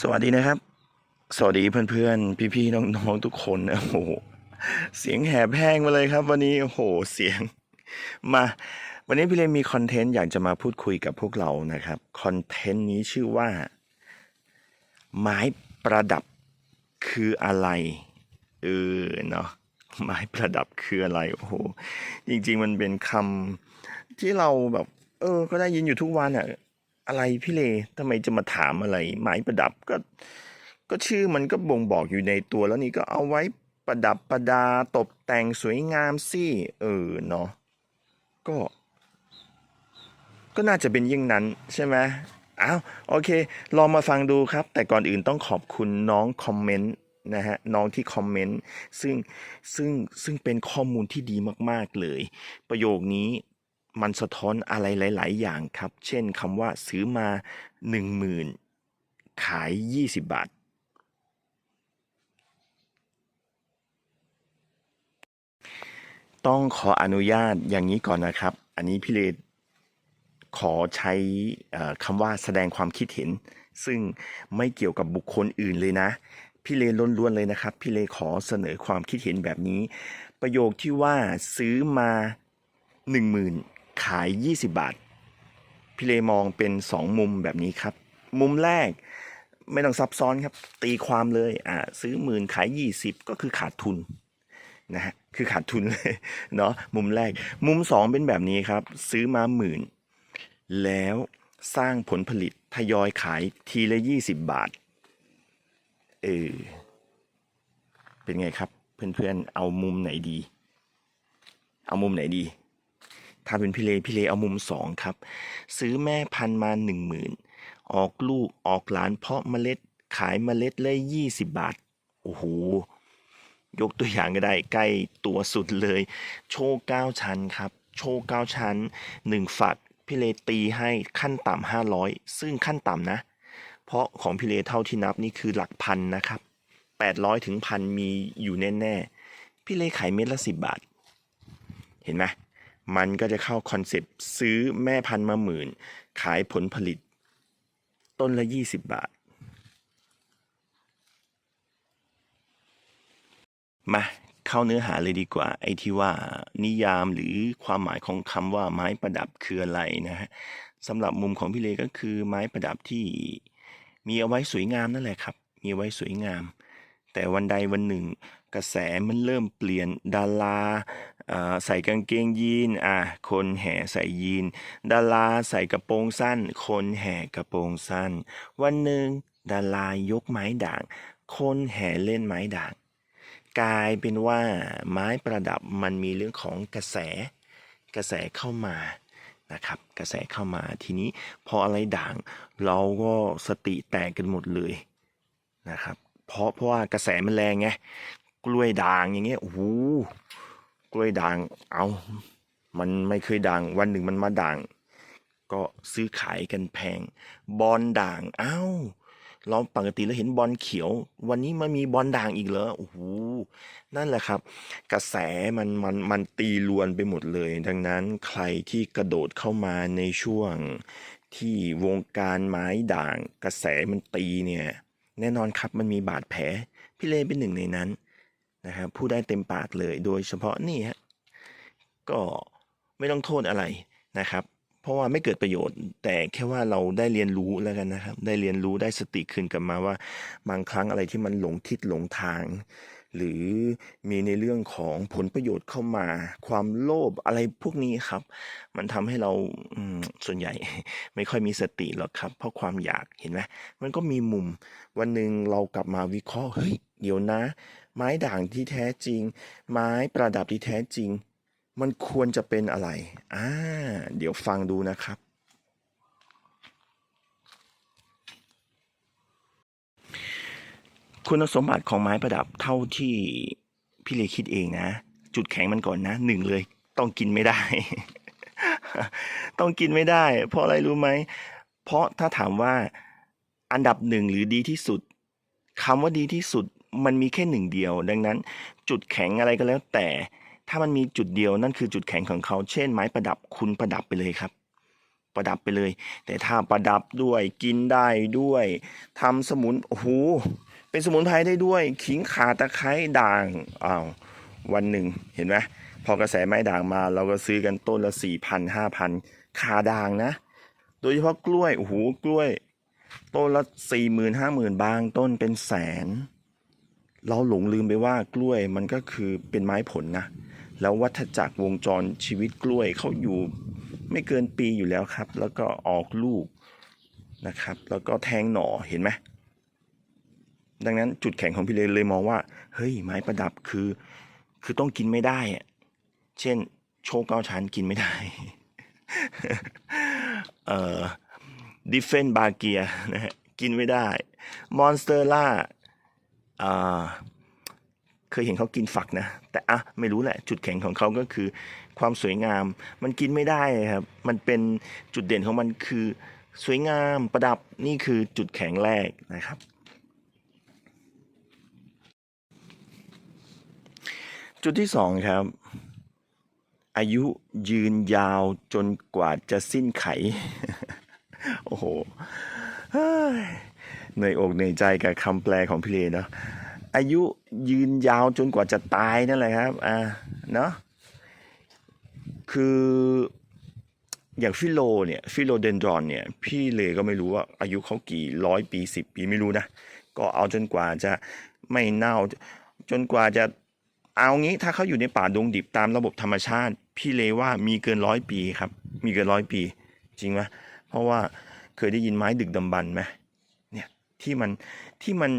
สวัสดีนะครับ สวัสดีเพื่อนๆ พี่ๆ น้องๆ ทุกคนนะโอ้โห เสียงแหบแห้งมาเลยครับ วันนี้ โอ้โห เสียง มา วันนี้พี่เลนมีคอนเทนต์อยากจะมาพูดคุยกับพวกเรานะครับ คอนเทนต์นี้ชื่อว่า ไม้ประดับคืออะไร เออ เนาะ ไม้ประดับคืออะไร โอ้โห จริงๆ มันเป็นคำที่เราแบบ เออ ก็ได้ยินอยู่ทุกวันอะ อะไรพี่เลทำไมจะมาถามอะไร ไม้ประดับก็ ก็ชื่อมันก็บ่งบอกอยู่ในตัวแล้วนี่ก็เอาไว้ประดับประดาตกแต่งสวยงามสิเออเนาะก็ ก็น่าจะเป็นยิ่งนั้นใช่ไหมอ้าวโอเค ลองมาฟังดูครับ แต่ก่อนอื่นต้องขอบคุณน้องคอมเมนต์นะฮะน้องที่คอมเมนต์ซึ่งซึ่งซึ่งเป็นข้อมูลที่ดีมาก ๆ เลย ประโยคนี้ มันสะท้อนอะไรหลาย ๆ อย่างครับ เช่นคำว่าซื้อมาหนึ่งหมื่นขายยี่สิบบาท ต้องขออนุญาตอย่างนี้ก่อนนะครับ อันนี้พี่เลขอใช้คำว่าแสดงความคิดเห็น ซึ่งไม่เกี่ยวกับบุคคลอื่นเลยนะ พี่เลล้วนๆเลยนะครับ พี่เลขอเสนอความคิดเห็นแบบนี้ ประโยคที่ว่าซื้อมา 10,000 ขาย 20 บาท พี่เลมองเป็น 2 มุมแบบนี้ครับ มุมแรกไม่ต้องซับซ้อนครับ ตีความเลยอ่าซื้อหมื่นขาย 20 ก็คือขาดทุนนะฮะคือขาดทุนเลยเนาะมุมแรก มุมสองเป็นแบบนี้ครับ ซื้อมาหมื่น แล้วสร้างผลผลิตทยอยขายทีละยี่สิบบาทเออเป็นไงครับ เพื่อนๆ เอามุมไหนดี เอามุมไหนดี ถ้าเป็นพี่เลพี่เลเอามุมสองครับ ซื้อแม่พันธุ์มาหนึ่งหมื่นออกลูกออกหลานเพาะเมล็ดขายเมล็ดเลยยี่สิบบาท โอ้โห ยกตัวอย่างก็ได้ใกล้ตัวสุดเลย โชว์เก้าชั้นครับ โชว์เก้าชั้นหนึ่งฝักพี่เลตีให้ขั้นต่ำห้าร้อยซึ่งขั้นต่ำนะ เพราะของพี่เลเท่าที่นับนี่คือหลักพันนะครับแปดร้อยถึงพันมีอยู่แน่ๆพี่เลขายเม็ดละสิบบาท เห็นไหม มันก็จะเข้าคอนเซปต์ซื้อแม่พันธุ์มาหมื่น ขายผลผลิต ต้นละยี่สิบบาท มาเข้าเนื้อหาเลยดีกว่า ไอ้ที่ว่านิยามหรือความหมายของคำว่าไม้ประดับคืออะไรนะฮะสำหรับมุมของพี่เลก็คือไม้ประดับที่มีเอาไว้สวยงามนั่นแหละครับ มีเอาไว้สวยงาม แต่วันใดวันหนึ่ง กระแสมันเริ่มเปลี่ยนดาราใส่กางเกงยีนอะคนแห่ใส่ยีน ดาราใส่กระโปรงสั้น คนแห่กระโปรงสั้น วันหนึ่งดารายกไม้ด่าง คนแห่เล่นไม้ด่าง กลายเป็นว่าไม้ประดับมันมีเรื่องของกระแส กระแสเข้ามานะครับกระแสเข้ามาทีนี้พออะไรด่าง เราก็สติแตกกันหมดเลยนะครับเพราะเพราะว่ากระแสมันแรงไง กล้วยด่างอย่างเงี้ยโอ้โหกล้วยด่าง เอา มันไม่เคยด่าง วันหนึ่งมันมาด่าง ก็ซื้อขายกันแพง บอลด่าง เอ้า เราปกติเราเห็นบอลเขียว วันนี้มันมีบอลด่างอีกเหรอ โอ้โห นั่นแหละครับ กระแสมันมันมันตีลวนไปหมดเลย ดังนั้นใครที่กระโดดเข้ามาในช่วงที่วงการไม้ด่าง กระแสมันตีเนี่ย แน่นอนครับมันมีบาดแผล พี่เลเป็นหนึ่งในนั้น นะครับผู้ได้เต็มปากเลย โดยเฉพาะนี่ฮะก็ไม่ต้องโทษอะไรนะครับ เพราะว่าไม่เกิดประโยชน์ แต่แค่ว่าเราได้เรียนรู้แล้วกันนะครับ ได้เรียนรู้ได้สติคืนกลับมาว่า บางครั้งอะไรที่มันหลงทิศหลงทาง หรือมีในเรื่องของผลประโยชน์เข้ามา ความโลภอะไรพวกนี้ครับ มันทำให้เราส่วนใหญ่ ไม่ค่อยมีสติหรอกครับ เพราะความอยากเห็นไหมมันก็มีมุม วันหนึ่งเรากลับมาวิเคราะห์เฮ้ยเดี๋ยวนะ ไม้ด่างที่แท้จริง ไม้ประดับที่แท้จริง มันควรจะเป็นอะไร อ่า เดี๋ยวฟังดูนะครับ คุณสมบัติของไม้ประดับเท่าที่พี่เลคิดเองนะ จุดแข็งมันก่อนนะหนึ่งเลย ต้องกินไม่ได้ ต้องกินไม่ได้ เพราะอะไรรู้ไหม เพราะถ้าถามว่าอันดับหนึ่งหรือดีที่สุดคำว่าดีที่สุด มันมีแค่หนึ่งเดียว ดังนั้นจุดแข็งอะไรก็แล้วแต่ ถ้ามันมีจุดเดียวนั่นคือจุดแข็งของเขา เช่น ไม้ประดับคุณประดับไปเลยครับ ประดับไปเลย แต่ถ้าประดับด้วยกินได้ด้วยทำสมุนโอ้โหเป็นสมุนไพรได้ด้วย ขิงขาตะไคร้ด่างอ้าววันหนึ่งเห็นไหมพอกระแสไม้ด่างมา เราก็ซื้อกันต้นละสี่พันห้าพันคาด่างนะ โดยเฉพาะกล้วยโอ้โหกล้วยต้นละสี่หมื่นห้าหมื่นบางต้นเป็นแสน เราหลงลืมไปว่ากล้วยมันก็คือเป็นไม้ผลนะ แล้ววัฏจักรวงจรชีวิตกล้วยเขาอยู่ไม่เกินปีอยู่แล้วครับ แล้วก็ออกลูกนะครับ แล้วก็แทงหน่อเห็นไหมดังนั้นจุดแข็งของพี่เลเลยมองว่า เฮ้ยไม้ประดับคือ คือต้องกินไม่ได้อะเช่น โชคเก้าชั้นกินไม่ได้ เอ่อดิฟเฟนบาเกียนะฮะกินไม่ได้ มอนสเตอร่า เคยเห็นเขากินฝักนะ แต่อะไม่รู้แหละ จุดแข็งของเขาก็คือ ความสวยงาม มันกินไม่ได้ครับ มันเป็นจุดเด่นของมันคือ สวยงามประดับนี่คือจุดแข็งแรกนะครับจุดที่สองครับ อายุยืนยาวจนกว่าจะสิ้นไข โอ้โห เหนื่อยอกเหนื่อยใจกับคำแปลของพี่เลเนาะอายุยืนยาวจนกว่าจะตายนั่นแหละครับอ่าเนาะคืออย่างฟิโลเนี่ยฟิโลเดนดรอนเนี่ยพี่เลก็ไม่รู้ว่าอายุเขากี่ร้อยปีสิบปีไม่รู้นะ ก็เอาจนกว่าจะไม่เน่า จนกว่าจะเอางี้ถ้าเขาอยู่ในป่าดงดิบตามระบบธรรมชาติ พี่เลว่ามีเกินร้อยปีครับ มีเกินร้อยปี จริงไหมเพราะว่าเคยได้ยินไม้ดึกดำบรรพ์ไหม ที่มันที่มัน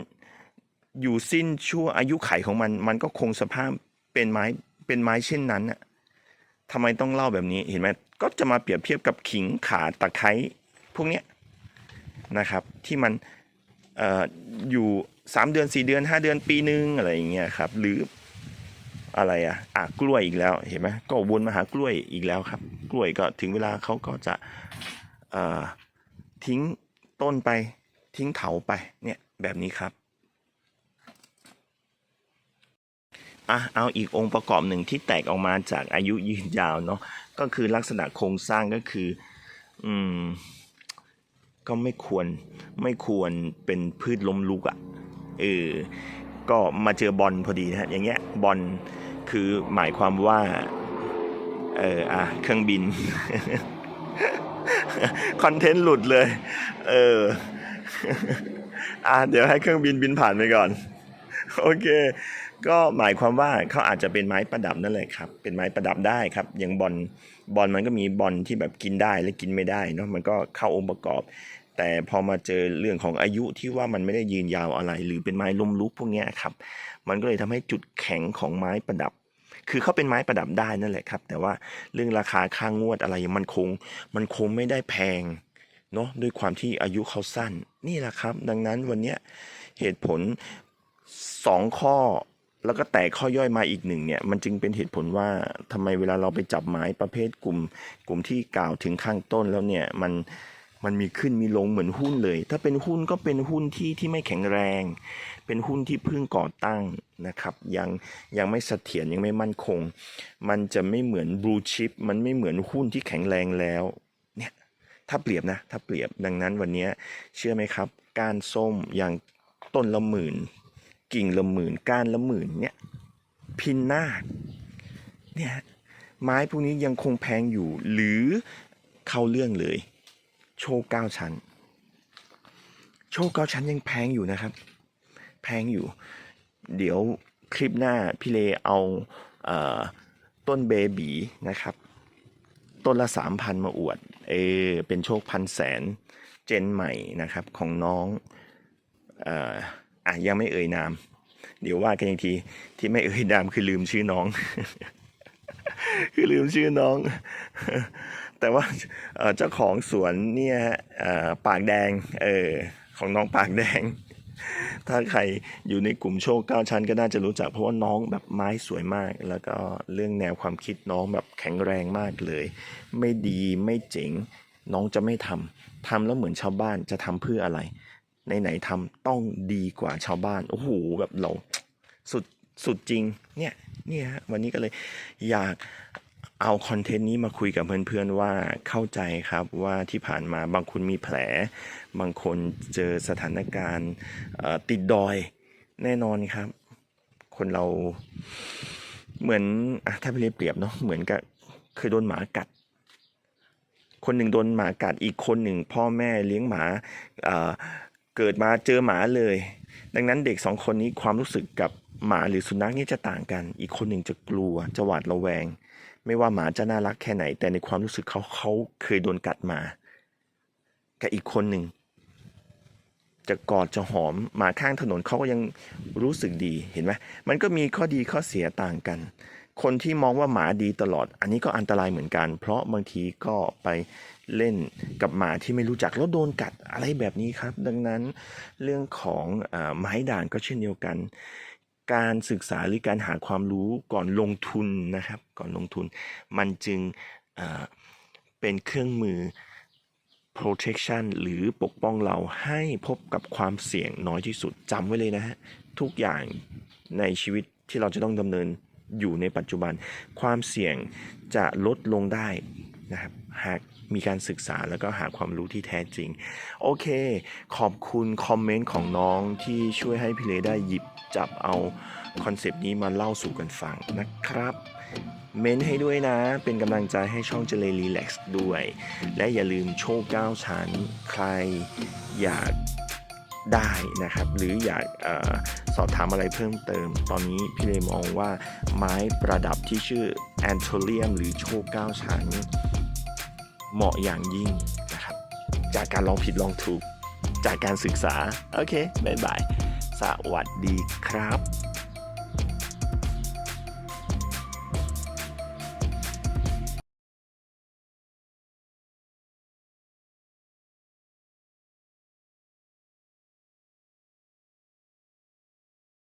อยู่สิ้นชั่วอายุไขของมัน มันก็คงสภาพเป็นไม้เป็นไม้เช่นนั้นน่ะทำไมต้องเล่าแบบนี้เห็นไหมก็จะมาเปรียบเทียบกับขิงขาตะไคร้พวกเนี้ยนะครับ ที่มันเอ่ออยู่สามเดือนสี่เดือนห้าเดือนปีนึงอะไรอย่างเงี้ยครับ หรืออะไรอะอะกล้วยอีกแล้วเห็นไหมก็วนมาหากล้วยอีกแล้วครับ กล้วยก็ถึงเวลาเขาก็จะเอ่อทิ้งต้นไป ทิ้งเถาไปเนี่ยแบบนี้ครับอะเอาอีกองค์ประกอบหนึ่งที่แตกออกมาจากอายุยืนยาวเนาะก็คือลักษณะโครงสร้างก็คืออืมก็ไม่ควรไม่ควรเป็นพืชล้มลุกอะ่ะเออก็มาเจอบอลพอดีนะฮะอย่างเงี้ยบอลคือหมายความว่าเอออะเครื่องบิน คอนเทนต์หลุดเลย เออ อะเดี๋ยวให้เครื่องบินบินผ่านไปก่อน โอเค ก็หมายความว่าเขาอาจจะเป็นไม้ประดับนั่นแหละครับ เป็นไม้ประดับได้ครับ อย่างบอลบอลมันก็มีบอลที่แบบกินได้และกินไม่ได้เนาะมันก็เข้าองค์ประกอบ แต่พอมาเจอเรื่องของอายุที่ว่ามันไม่ได้ยืนยาวอะไร หรือเป็นไม้ล้มลุกพวกนี้ครับ มันก็เลยทำให้จุดแข็งของไม้ประดับคือเขาเป็นไม้ประดับได้นั่นแหละครับ แต่ว่าเรื่องราคาค่างวดอะไรมันคง มันคงไม่ได้แพงเนาะด้วยความที่อายุเขาสั้น นี่แหละครับ ดังนั้นวันนี้เหตุผลสองข้อแล้วก็แตกข้อย่อยมาอีกหนึ่งเนี่ย มันจึงเป็นเหตุผลว่าทำไมเวลาเราไปจับไม้ประเภทกลุ่ม กลุ่มที่กล่าวถึงข้างต้นแล้วเนี่ยมันมันมีขึ้นมีลงเหมือนหุ้นเลย ถ้าเป็นหุ้นก็เป็นหุ้นที่ที่ไม่แข็งแรง เป็นหุ้นที่เพิ่งก่อตั้งนะครับ ยังยังไม่เสถียรยังไม่มั่นคง มันจะไม่เหมือนบลูชิปมันไม่เหมือนหุ้นที่แข็งแรงแล้ว ถ้าเปรียบนะถ้าเปรียบดังนั้นวันนี้เชื่อไหมครับก้านส้มอย่างต้นละหมื่น กิ่งละหมื่นก้านละหมื่นเนี่ยพินนาเนี่ยไม้พวกนี้ยังคงแพงอยู่หรือเข้าเรื่องเลย โชคเก้าชั้น โชคเก้าชั้นยังแพงอยู่นะครับ แพงอยู่ เดี๋ยวคลิปหน้าพี่เลเอาเอต้นเบบีนะครับ ต้นละสามพันมาอวด เออเป็นโชคพันแสนเจนใหม่นะครับของน้องเอ่ออะยังไม่เอ่ยนาม เดี๋ยวว่ากันอีกทีที่ไม่เอ่ยนามคือลืมชื่อน้อง คือลืมชื่อน้อง แต่ว่าเจ้าของสวนเนี่ยปากแดงเออของน้องปากแดง ถ้าใครอยู่ในกลุ่มโชคเก้าชั้นก็น่าจะรู้จัก เพราะว่าน้องแบบไม้สวยมาก แล้วก็เรื่องแนวความคิดน้องแบบแข็งแรงมากเลย ไม่ดีไม่เจ๋ง น้องจะไม่ทำทำแล้วเหมือนชาวบ้านจะทำเพื่ออะไรไหนๆทำต้องดีกว่าชาวบ้านโอ้โหแบบเราสุดสุดจริงเนี่ยเนี่ยฮะวันนี้ก็เลยอยาก เอาคอนเทนต์นี้มาคุยกับเพื่อนๆว่าเข้าใจครับว่าที่ผ่านมาบางคนมีแผล บางคนเจอสถานการณ์ติดดอยแน่นอนครับ คนเราเหมือนอถ้าไปเรียบเปรียบเนาะเหมือนกับเคยโดนหมากัด คนหนึ่งโดนหมากัดอีกคนหนึ่ง พ่อแม่เลี้ยงหมาเเกิดมาเจอหมาเลย ดังนั้นเด็กสองคนนี้ความรู้สึกกับหมาหรือสุนัขนี่จะต่างกัน อีกคนหนึ่งจะกลัวจะหวาดระแวง ไม่ว่าหมาจะน่ารักแค่ไหน แต่ในความรู้สึกเขาเขาเคยโดนกัดมา กับอีกคนหนึ่งจะกอดจะหอมหมาข้างถนนเขาก็ยังรู้สึกดีเห็นไหมมันก็มีข้อดีข้อเสียต่างกัน คนที่มองว่าหมาดีตลอด อันนี้ก็อันตรายเหมือนกัน เพราะบางทีก็ไปเล่นกับหมาที่ไม่รู้จักแล้วโดนกัดอะไรแบบนี้ครับ ดังนั้นเรื่องของอไม้ด่างก็เช่นเดียวกัน การศึกษาหรือการหาความรู้ก่อนลงทุนนะครับ ก่อนลงทุน มันจึงเป็นเครื่องมือ protection หรือปกป้องเราให้พบกับความเสี่ยงน้อยที่สุดจำไว้เลยนะฮะทุกอย่างในชีวิตที่เราจะต้องดำเนินอยู่ในปัจจุบัน ความเสี่ยงจะลดลงได้นะครับหากมีการศึกษาแล้วก็หาความรู้ที่แท้จริง โอเค ขอบคุณคอมเมนต์ของน้องที่ช่วยให้พี่เลได้หยิบ จับเอาคอนเซปต์นี้มาเล่าสู่กันฟังนะครับ เม้นให้ด้วยนะ เป็นกำลังใจให้ช่องเจเลรีแล็กซ์ด้วย และอย่าลืมโชคเก้าวชั้น ใครอยากได้นะครับ หรืออยากออสอบถามอะไรเพิ่มเติม ตอนนี้พี่เลมองว่าไม้ประดับที่ชื่อแอนโทเลียมหรือโชคก้าชั้น เหมาะอย่างยิ่งนะครับ จากการลองผิดลองถูก จากการศึกษา โอเค บ๊ายบาย สวัสดีครับ